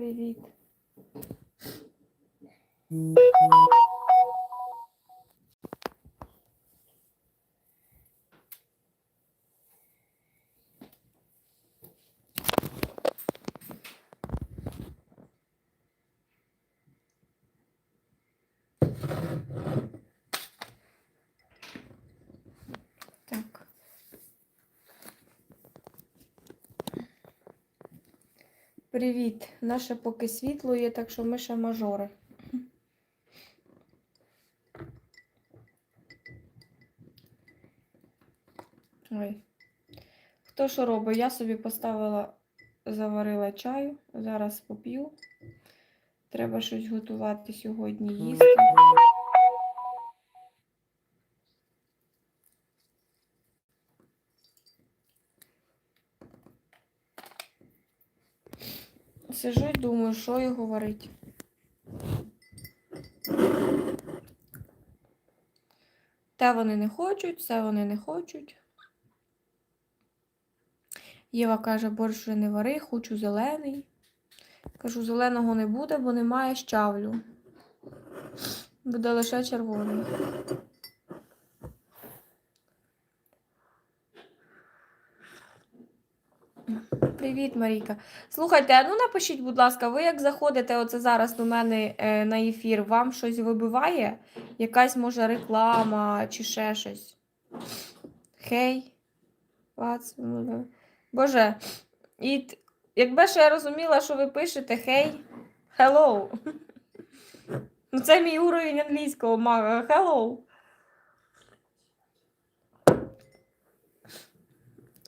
Привіт. Так. Привіт. Наше поки світло є, так що ми ще мажори. Ой. Хто що робить? Я собі поставила, заварила чаю, зараз поп'ю. Треба щось готувати сьогодні їсти. Сижу і думаю, що й говорити. Те вони не хочуть, це вони не хочуть. Єва каже, борщ вже не вари, хочу зелений. Кажу, зеленого не буде, бо немає щавлю. Буде лише червоний. Привіт, Марійка. Слухайте, ну напишіть, будь ласка, ви як заходите оце зараз до мене е, на ефір, вам щось вибиває? Якась може реклама чи ще щось? Хей. Ну. Боже, і якби ще я розуміла, що ви пишете хей, hello. Ну, це мій уровень англійського мага. Hello.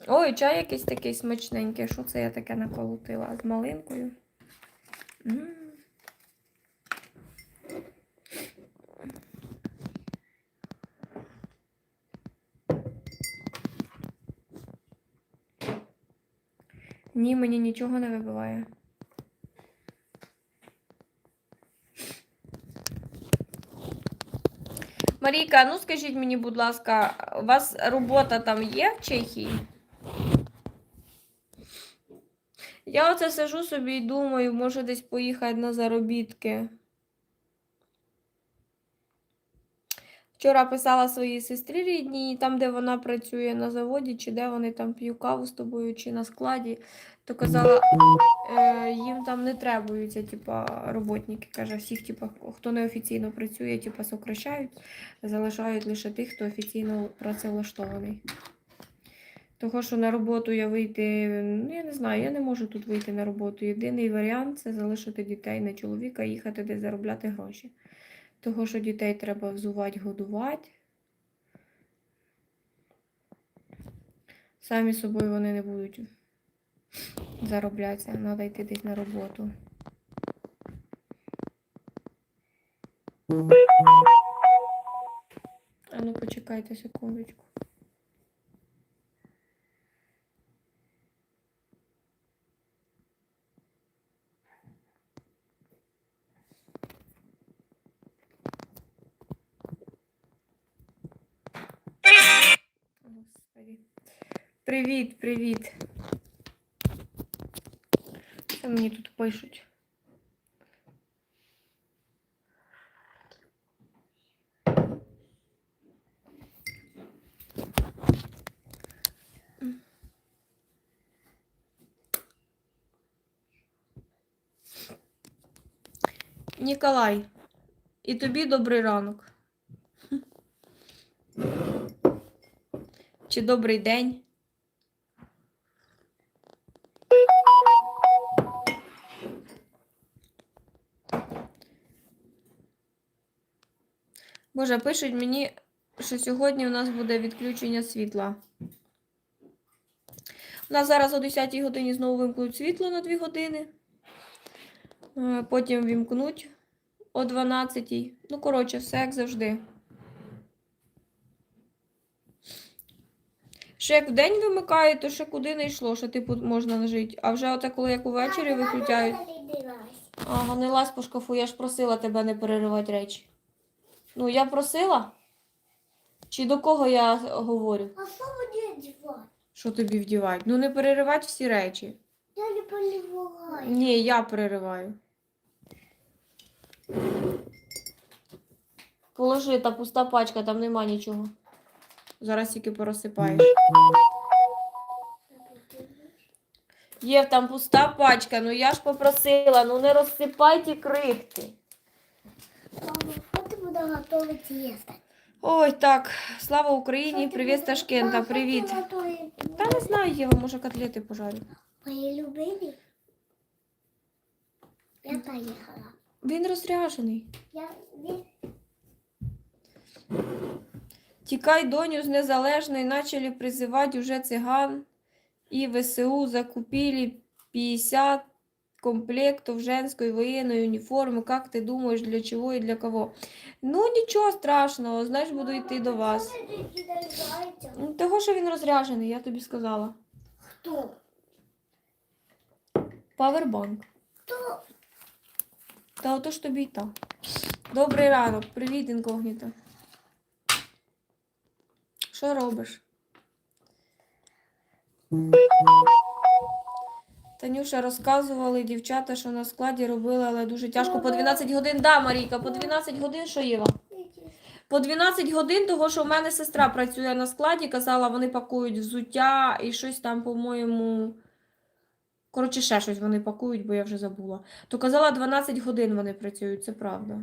Ой, чай якийсь такий смачненький. Що це я таке наколотила? З малинкою. Ні, мені нічого не вибиває. Марійка, ну скажіть мені, будь ласка, у вас робота там є в Чехії? Я оце сижу собі і думаю, може десь поїхати на заробітки. Вчора писала своїй сестрі рідній, там, де вона працює на заводі, чи де вони там п'ють каву з тобою, чи на складі, то казала, е, їм там не требуються, типа, роботники. Каже, всіх, типа, хто неофіційно працює, типа, сокращають, залишають лише тих, хто офіційно працевлаштований. Того, що на роботу я вийти, ну, я не знаю, я не можу тут вийти на роботу. Єдиний варіант це залишити дітей на чоловіка їхати десь заробляти гроші. Того, що дітей треба взувати, годувати. Самі собою вони не будуть зароблятися, треба йти десь на роботу. А ну почекайте секундочку. Привіт, привіт. Що мені тут пишуть? Ніколай, і тобі добрий ранок. Чи добрий день? Боже, пишуть мені, що сьогодні у нас буде відключення світла. У нас зараз о 10 годині знову вимкнуть світло на 2 години. Е, Потім вімкнуть о 12. Ну, коротше, все як завжди. Ще як вдень вимикають, то ще куди не йшло, що типу можна жити. А вже оте, коли як увечері виключають. Ага, не лазь по шкафу, я ж просила тебе не переривати речі. Ну, я просила? Чи до кого я говорю? А що буде дівати? Що тобі вдівати? Ну, не переривати всі речі. Я не поливала. переривай. Ні, я перериваю. Положи, та пуста пачка, там нема нічого. Зараз тільки порозсипаєш. Є там пуста пачка, ну я ж попросила, ну не розсипай ті крихти. Що готувати їсти? Ой, так, слава Україні, привіт, Ташкента, привіт. Та не знаю, Єва, може котлети пожарю. Мої любимі? Я поїхала. Він розряжений. Я. Тікай, доню, з незалежної, начали призивати уже циган і ВСУ закупили 50 комплектов женской военной униформы. Как ты думаешь, для чего и для кого? Ну, нічого страшного, знаєш, буду йти до вас. Ну, Того, що він розряжений, я тобі сказала. Хто? Павербанк. Хто? Та ото ж тобі й так. Добрий ранок, привіт, інкогніто. Що робиш? Танюша розказували дівчата, що на складі робили, але дуже тяжко. По 12 годин. Да, Марійка, по 12 годин що Єва? По 12 годин, того, що в мене сестра працює на складі, казала, вони пакують взуття і щось там, по-моєму. Коротше, ще щось вони пакують, бо я вже забула. То казала, 12 годин вони працюють, це правда.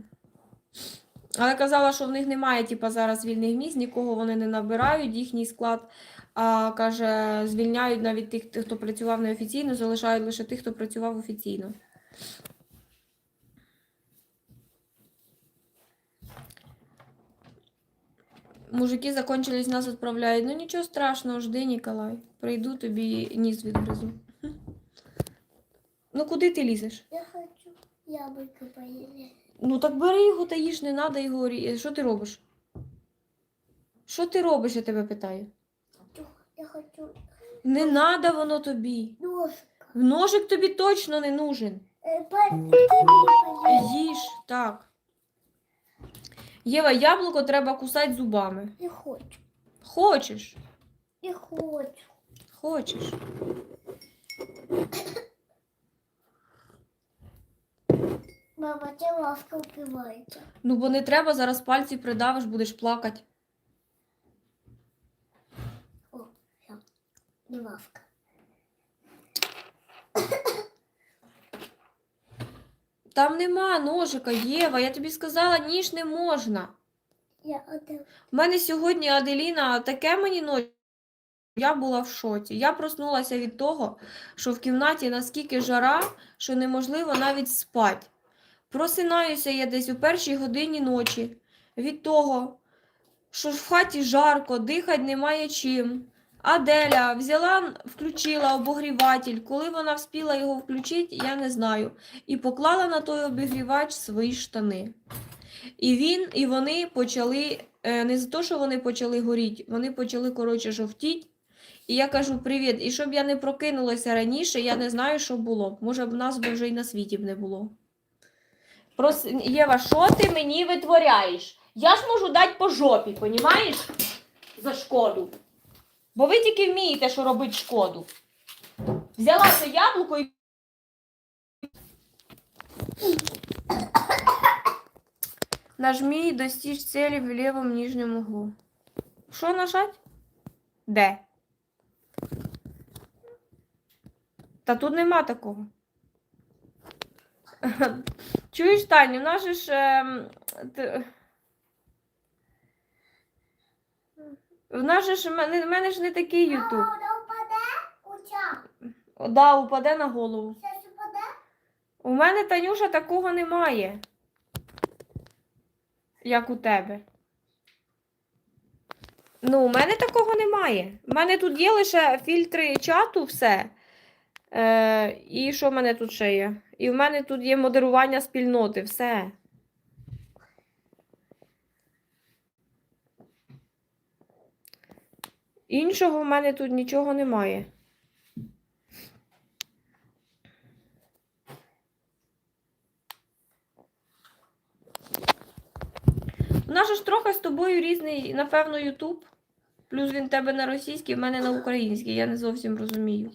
Але казала, що в них немає, типа, зараз вільних місць, нікого вони не набирають, їхній склад. А каже, звільняють навіть тих, хто працював неофіційно, залишають лише тих, хто працював офіційно. Мужики закончились, нас відправляють. Ну нічого страшного, жди, Ніколай. Прийду тобі ніс відгризу. Ну куди ти лізеш? Я хочу яблуко поїсти. Ну так бери його та їж, не треба його. рі- Що ти робиш? Що ти робиш, я тебе питаю? Я хочу Не треба воно тобі. ножка. Ножик тобі точно не нужен. Е. Їж, так. Єва, яблуко треба кусати зубами. Не хочу. Хочеш? Не хочу. Хочеш. Мама, ця лавка впивається. Ну, бо не треба, зараз пальці придавиш, будеш плакати. Не лавка. Там нема ножика, Єва, я тобі сказала, ніж не можна. Я отдав. У мене сьогодні Аделіна таке мені ночі. Я була в шоці. Я проснулася від того, що в кімнаті наскільки жара, що неможливо навіть спати. Просинаюся я десь у першій годині ночі від того, що в хаті жарко, дихати немає чим. Аделя взяла, включила обогріватель. Коли вона вспіла його включити, я не знаю. І поклала на той обігрівач свої штани. І він, і вони почали, е, не за те, що вони почали горіти, вони почали, коротше, жовтіть. І я кажу привіт. І щоб я не прокинулася раніше, я не знаю, що було. Може б нас би вже й на світі б не було. Прос... Єва, що ти мені витворяєш? Я ж можу дати по жопі, понімаєш? За шкоду. Бо ви тільки вмієте, що робить шкоду. Взяла це яблуко і. Нажми достичь цели в левом нижнем углу. Що нажать? Де? Та тут нема такого. Чуєш, Таню, у нас же ж. т- В нас же ж мене, мене ж не такий Ютуб. Вона впаде? Куча. О, Да, упаде на голову. Зараз упаде? У мене Танюша такого немає. Як у тебе. Ну, у мене такого немає. У мене тут є лише фільтри чату, все. Е, і що в мене тут ще є? І в мене тут є модерування спільноти, все. Іншого в мене тут нічого немає. У нас ж трохи з тобою різний, напевно, Ютуб. Плюс він тебе на російській, в мене на українській. Я не зовсім розумію.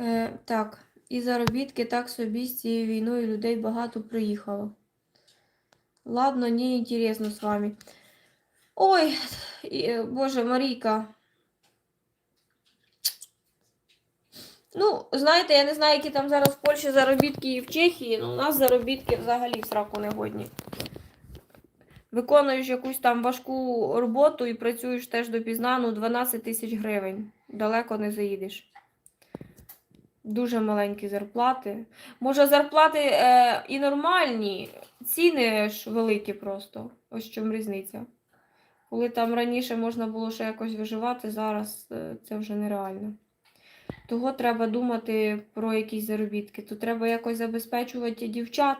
Е, так, і заробітки так собі з цією війною людей багато приїхало. Ладно, не інтересно з вами. Ой, е, Боже, Марійка. Ну, знаєте, я не знаю, які там зараз в Польщі заробітки і в Чехії, але у нас заробітки взагалі в сраку не годні. Виконуєш якусь там важку роботу і працюєш теж допізна, ну 12 тисяч гривень. Далеко не заїдеш. Дуже маленькі зарплати. Може, зарплати е, і нормальні, ціни ж великі просто. Ось в чому різниця. Коли там раніше можна було ще якось виживати, зараз е, це вже нереально. Того треба думати про якісь заробітки. То треба якось забезпечувати дівчат.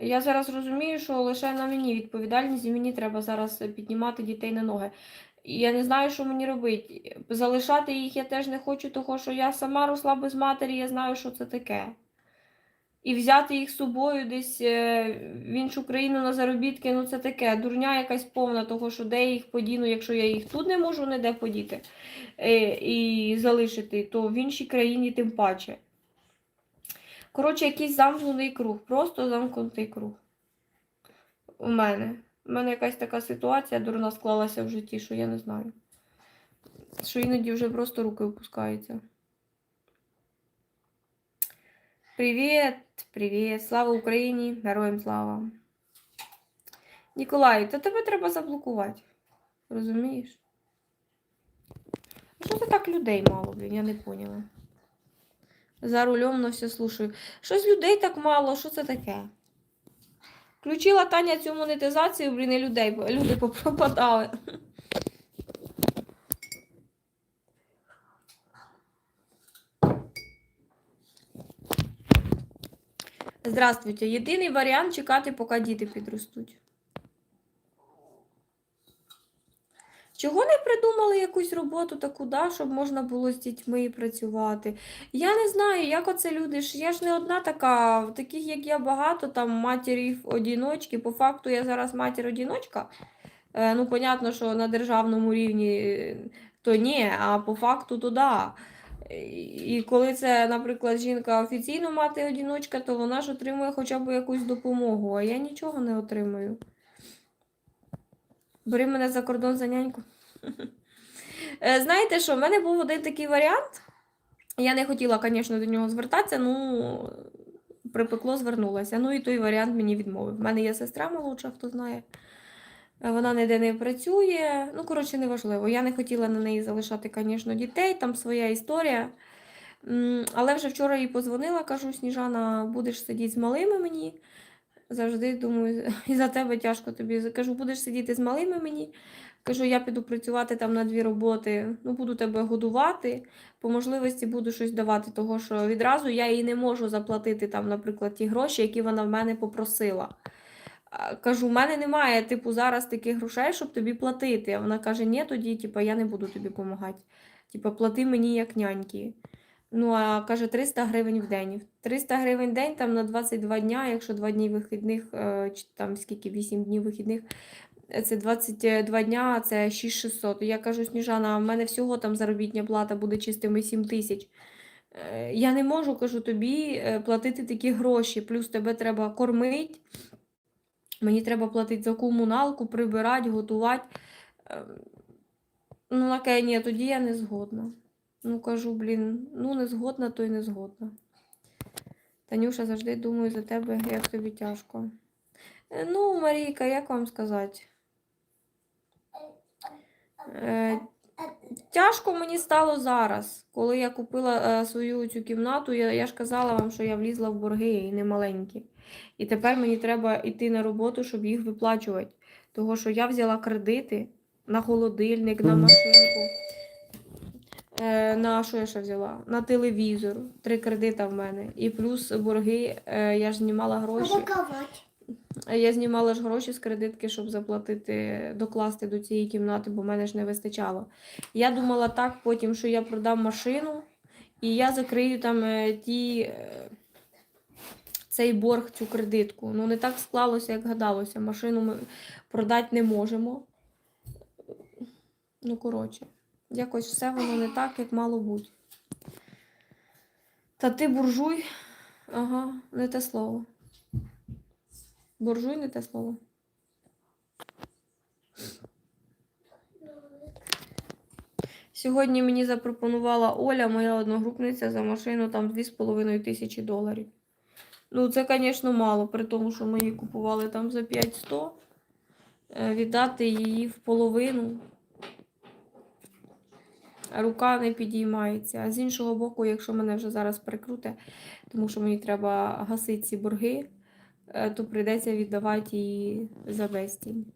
Я зараз розумію, що лише на мені відповідальність, і мені треба зараз піднімати дітей на ноги. Я не знаю, що мені робити. Залишати їх я теж не хочу, тому що я сама росла без матері, я знаю, що це таке. І взяти їх з собою десь е, в іншу країну на заробітки, ну це таке, дурня якась повна, того, що де я їх подіну, якщо я їх тут не можу ніде подіти е, і залишити, то в іншій країні тим паче. Коротше, якийсь замкнутий круг, просто замкнутий круг. У мене. У мене якась така ситуація дурна склалася в житті, що я не знаю. Що іноді вже просто руки опускаються. Привіт, привіт, слава Україні, героям слава. Ніколай, та тебе треба заблокувати. Розумієш? Що це так людей мало, блін, я не поняла. За рулем на все слушаю. Щось людей так мало, що це таке? Включила Таня цю монетизацію, блін, і людей, люди попропадали. Здравствуйте. Єдиний варіант чекати, поки діти підростуть. Чого не придумали якусь роботу таку, да, щоб можна було з дітьми працювати? Я не знаю, як оце люди. Я ж не одна така, таких як я багато, там матерів одіночки. По факту я зараз матір-одіночка. Е, ну, понятно, що на державному рівні е, то ні, а по факту то да. І коли це, наприклад, жінка офіційно мати-одіночка, то вона ж отримує хоча б якусь допомогу, а я нічого не отримую. Бери мене за кордон за няньку. Е, Знаєте що, в мене був один такий варіант. Я не хотіла, звісно, до нього звертатися, ну припекло, звернулася. Ну і той варіант мені відмовив. У мене є сестра молодша, хто знає. Е, Вона ніде не працює. Ну, коротше, неважливо. Я не хотіла на неї залишати, звісно, дітей, там своя історія. Але вже вчора їй позвонила, кажу, Сніжана, будеш сидіти з малими мені. Завжди думаю, і за тебе тяжко тобі. Кажу, будеш сидіти з малими мені. Кажу, я піду працювати там на дві роботи, ну буду тебе годувати, по можливості буду щось давати, того що відразу я їй не можу заплатити там, наприклад, ті гроші, які вона в мене попросила. Кажу, в мене немає типу зараз таких грошей, щоб тобі платити. А вона каже, ні, тоді типу, я не буду тобі допомагати. Типу, плати мені як няньки. Ну, а каже, 300 гривень в день. 300 гривень в день там на 22 дня, якщо 2 дні вихідних, е, чи там скільки, 8 днів вихідних, це 22 дня, це 6600. Я кажу, Сніжана, в мене всього там заробітня плата буде чистими 7 тисяч. Е, Я не можу, кажу, тобі е, платити такі гроші, плюс тебе треба кормити. Мені треба платити за комуналку, прибирати, готувати. Ем, Ну, окей, ні, тоді я не згодна. Ну, кажу, блін, ну не згодна, то й не згодна. Танюша, завжди думаю за тебе, як тобі тяжко. Е, Ну, Марійка, як вам сказати? Е, тяжко мені стало зараз. Коли я купила е, свою цю кімнату, я, я ж казала вам, що я влізла в борги і не маленькі. І тепер мені треба йти на роботу, щоб їх виплачувати. Того, що я взяла кредити на холодильник, на машинку. Е, на що я ще взяла? На телевізор. Три кредита в мене. І плюс борги, е, я ж знімала гроші. Я знімала ж гроші з кредитки, щоб заплатити, докласти до цієї кімнати, бо в мене ж не вистачало. Я думала так потім, що я продам машину і я закрию там е, ті, е, цей борг, цю кредитку. Ну, не так склалося, як гадалося. Машину ми продати не можемо. Ну, коротше, якось все воно не так, як мало бути. Та ти буржуй. Ага, не те слово. Буржуй не те слово. Сьогодні мені запропонувала Оля, моя одногрупниця, за машину там 2,5 тисячі доларів. Ну, це, звісно, мало, при тому, що ми її купували там за 500. Е, Віддати її в половину. Рука не підіймається. А з іншого боку, якщо мене вже зараз прикруте, тому що мені треба гасити ці борги, е, то прийдеться віддавати її за безцінь.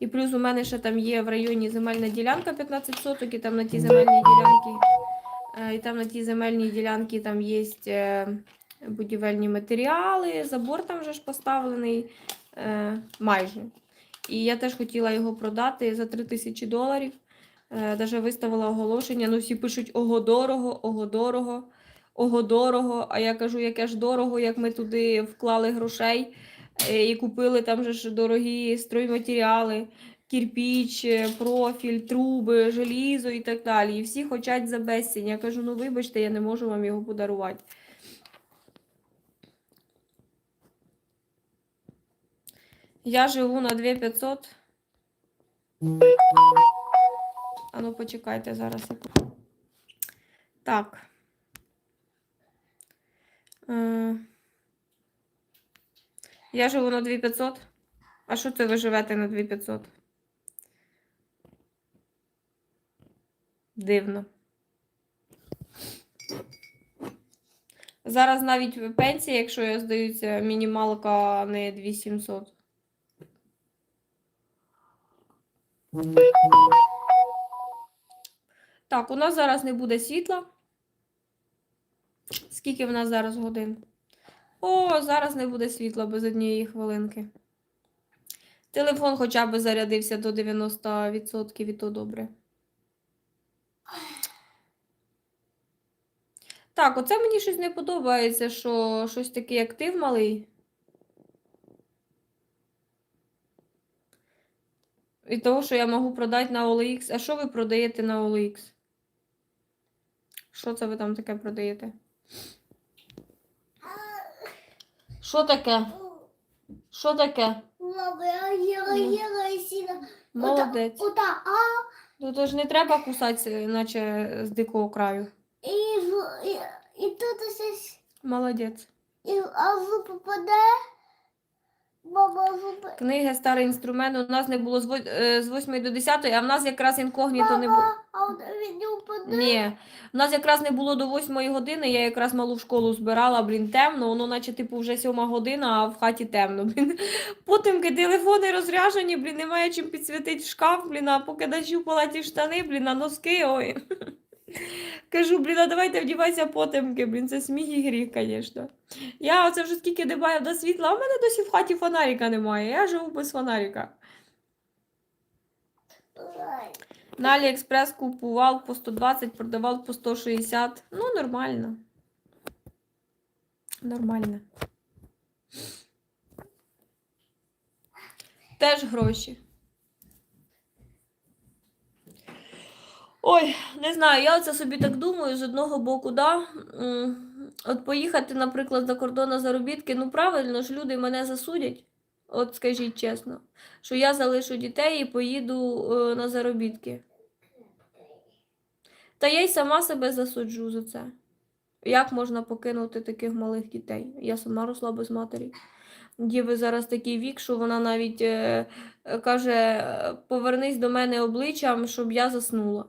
І плюс у мене ще там є в районі земельна ділянка 15 соток, і там на тій земельній ділянці, е, і там на тій земельній ділянці там є е, будівельні матеріали, забор там вже ж поставлений майже. І я теж хотіла його продати за 3 тисячі доларів. Е, Даже виставила оголошення. Ну, всі пишуть ого дорого, ого дорого, ого дорого. А я кажу, яке ж дорого, як ми туди вклали грошей е, і купили там же ж дорогі стройматеріали, кірпіч, е, профіль, труби, желізо і так далі. І всі хочуть за безцінь. Я кажу, ну вибачте, я не можу вам його подарувати. Я живу на 2500. А ну почекайте зараз. Так. Е, Я живу на 2500. А що це ви живете на 2500? Дивно. Зараз навіть пенсія, якщо я здаюся, мінімалка не 2700. Так, у нас зараз не буде світла. Скільки в нас зараз годин? О, зараз не буде світла без однієї хвилинки. Телефон хоча б зарядився до 90% і то добре. Так, оце мені щось не подобається, що щось такий актив малий. І того, що я можу продати на OLX. А що ви продаєте на OLX? Що це ви там таке продаєте? Що таке? Що таке? Молодець. Ну то ж не треба кусати, наче з дикого краю. і, і, і тут ось, Молодець. і, а в Книги старий інструмент. У нас не було з, во- е, з 8 до 10, а в нас якраз інкогніто не було. Ні, в нас якраз не було до 8 години, я якраз малу в школу збирала, блін, темно, воно наче типу вже 7 година, а в хаті темно. Блін. Потемки телефони розряжені, блін, немає чим підсвітити шкаф, блін, а поки нащупала ті штани, блін, а носки, ой. Кажу, блін, а давайте вдівайся потемки, блін, це сміх і гріх, звісно. Я оце вже скільки дбаю до світла, а в мене досі в хаті фонарика немає, я живу без фонарика. На Аліекспрес купував по 120, продавав по 160. Ну, нормально. Нормально. Теж гроші. Ой, не знаю, я оце собі так думаю, з одного боку, да. От поїхати, наприклад, за кордон на заробітки, ну правильно ж люди мене засудять. От скажіть чесно, що я залишу дітей і поїду е, на заробітки. Та я й сама себе засуджу за це. Як можна покинути таких малих дітей? Я сама росла без матері. Діви зараз такий вік, що вона навіть е, е, каже: повернись до мене обличчям, щоб я заснула.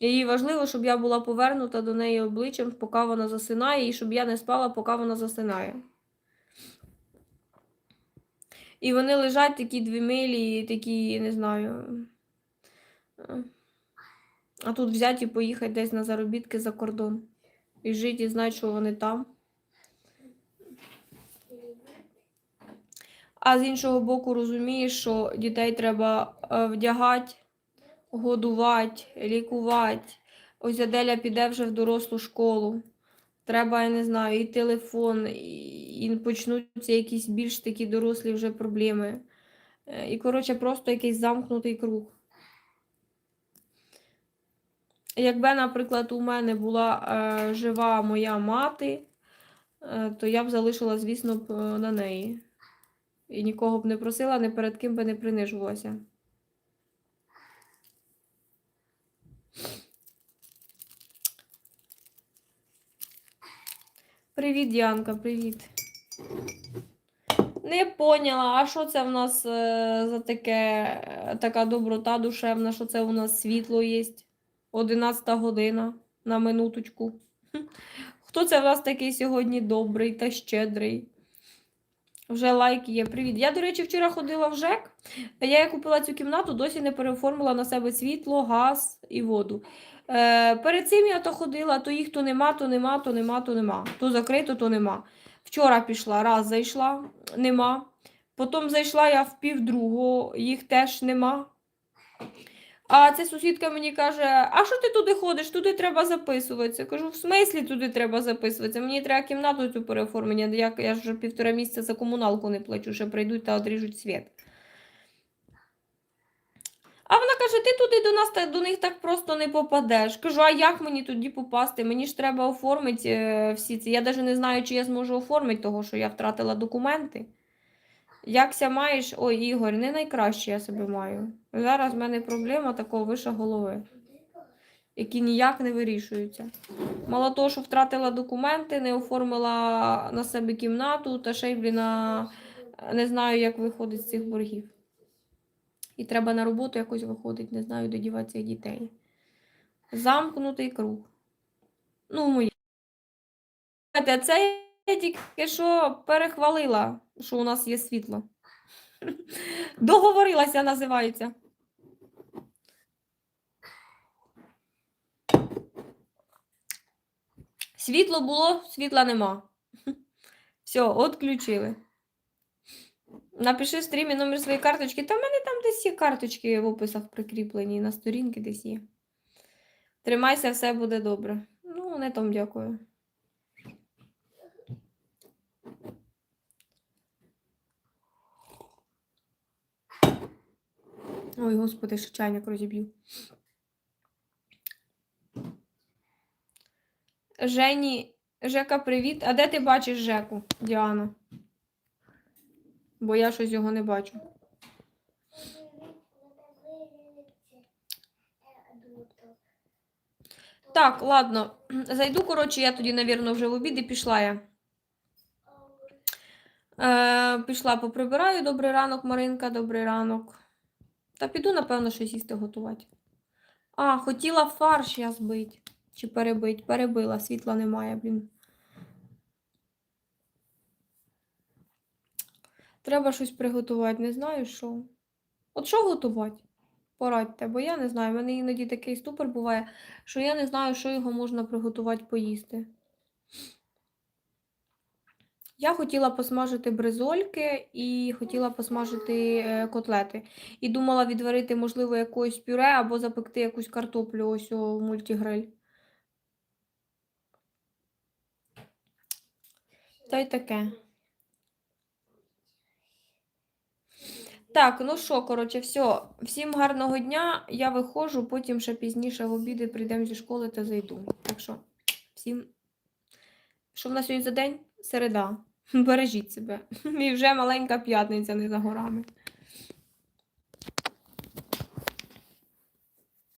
Їй важливо, щоб я була повернута до неї обличчям, поки вона засинає, і щоб я не спала, поки вона засинає. І вони лежать такі дві милі, такі, не знаю. А тут взяти і поїхати десь на заробітки за кордон. І жити, і знати, що вони там. А з іншого боку, розумієш, що дітей треба е, вдягати, годувати, лікувати. Ось Аделя піде вже в дорослу школу. Треба, я не знаю, і телефон, і, почнуться якісь більш такі дорослі вже проблеми. Е, І, коротше, просто якийсь замкнутий круг. Якби, наприклад, у мене була е, жива моя мати, е, то я б залишила, звісно, б е, на неї. І нікого б не просила, ні перед ким би не принижувалася. Привіт, Діанка, привіт. Не поняла, а що це в нас е, за таке, е, така доброта душевна, що це у нас світло є? 11 година на минуточку. Хто це в нас такий сьогодні добрий та щедрий? Вже лайк є. Привіт. Я, до речі, вчора ходила в ЖЕК. Я купила цю кімнату, досі не переоформила на себе світло, газ і воду. Е, перед цим я то ходила, то їх то нема, то нема, то нема, то нема. То закрито, то нема. Вчора пішла, раз зайшла, нема. Потім зайшла я в півдругого, їх теж нема. А ця сусідка мені каже: А що ти туди ходиш? Туди треба записуватися. Кажу, в смислі туди треба записуватися? Мені треба кімнату цю переоформлення. Я, я ж вже півтора місяця за комуналку не плачу, ще прийдуть та одріжуть світ. А вона каже: ти туди до нас до них так просто не попадеш. Кажу, а як мені тоді попасти? Мені ж треба оформити е, всі ці. Я навіть не знаю, чи я зможу оформити, того, що я втратила документи. Якся маєш, ой, Ігор, не найкраще я себе маю. Зараз в мене проблема такого виша голови, які ніяк не вирішуються. Мало того, що втратила документи, не оформила на себе кімнату, та ще й, блін, не знаю, як виходить з цих боргів. І треба на роботу якось виходить, не знаю, де дівати цих дітей. Замкнутий круг. Ну, моє. Це я тільки що перехвалила, що у нас є світло. Договорилася, називається. Світло було, світла нема. Все, відключили. Напиши в стрімі номер своєї карточки. Та в мене там десь є карточки в описах прикріплені, на сторінки десь є. Тримайся, все буде добре. Ну, не том дякую. Ой, господи, ще чайник розіб'ю. Жені, Жека, привіт. А де ти бачиш Жеку, Діана? Бо я щось його не бачу. Так, ладно. Зайду, коротше, я тоді, навірно, вже в обід і пішла я. Е, пішла поприбираю. Добрий ранок, Маринка, добрий ранок. Та піду, напевно, щось їсти готувати. А, хотіла фарш я збити. Чи перебить? Перебила, світла немає, блін. Треба щось приготувати, не знаю що. От що готувати? Порадьте, бо я не знаю. У мене іноді такий ступор буває, що я не знаю, що його можна приготувати поїсти. Я хотіла посмажити бризольки і хотіла посмажити е, котлети. І думала відварити, можливо, якось пюре або запекти якусь картоплю ось у мультигриль. Та й таке. Так, ну що, коротше, все. Всім гарного дня. Я виходжу, потім ще пізніше в обіди прийдемо зі школи та зайду. Так що, всім. Що в нас сьогодні за день? Середа. Бережіть себе. І вже маленька п'ятниця не за горами.